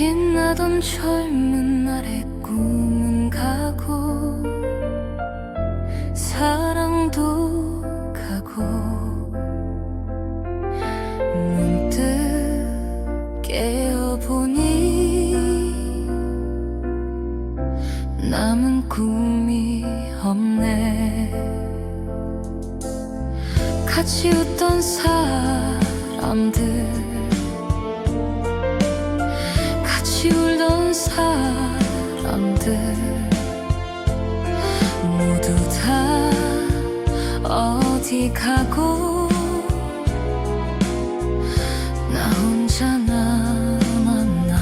넌 젊은 날의 꿈은 가고 사랑도 가고 문득 깨어보니 남은 꿈이 없네. 같이 웃던 사람들 같이 울던 사람들 모두 다 어디 가고 나 혼자 남았나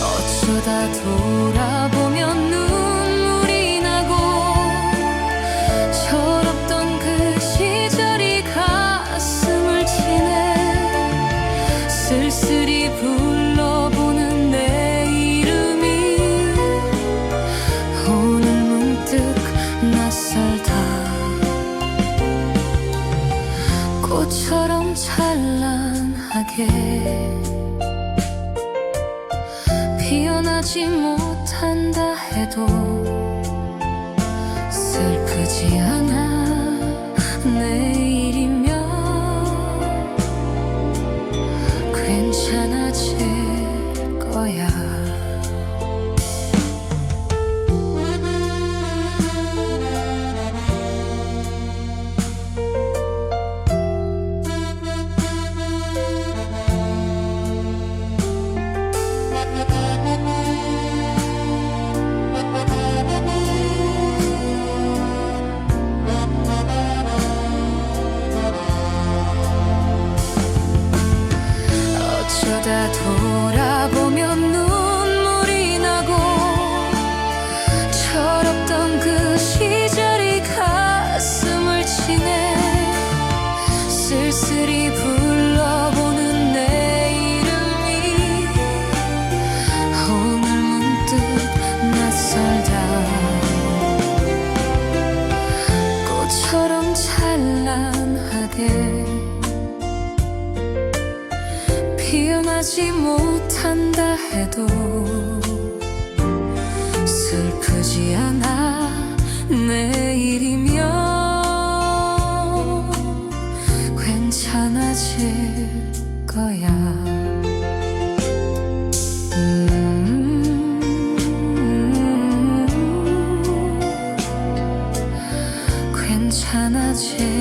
어쩌다 돌아 찬란하게 피어나지 못한다 해도 슬프지 않아 어쩌다 돌아보면 눈물이 나고 철없던 그 시절이 가슴을 치네. 쓸쓸히 불러보는 내 이름이 오늘 문득 낯설다. 꽃처럼 찬란하게 피어나지 못한다 해도 슬프지 않아 내일이면 괜찮아질 거야. 음, 괜찮아질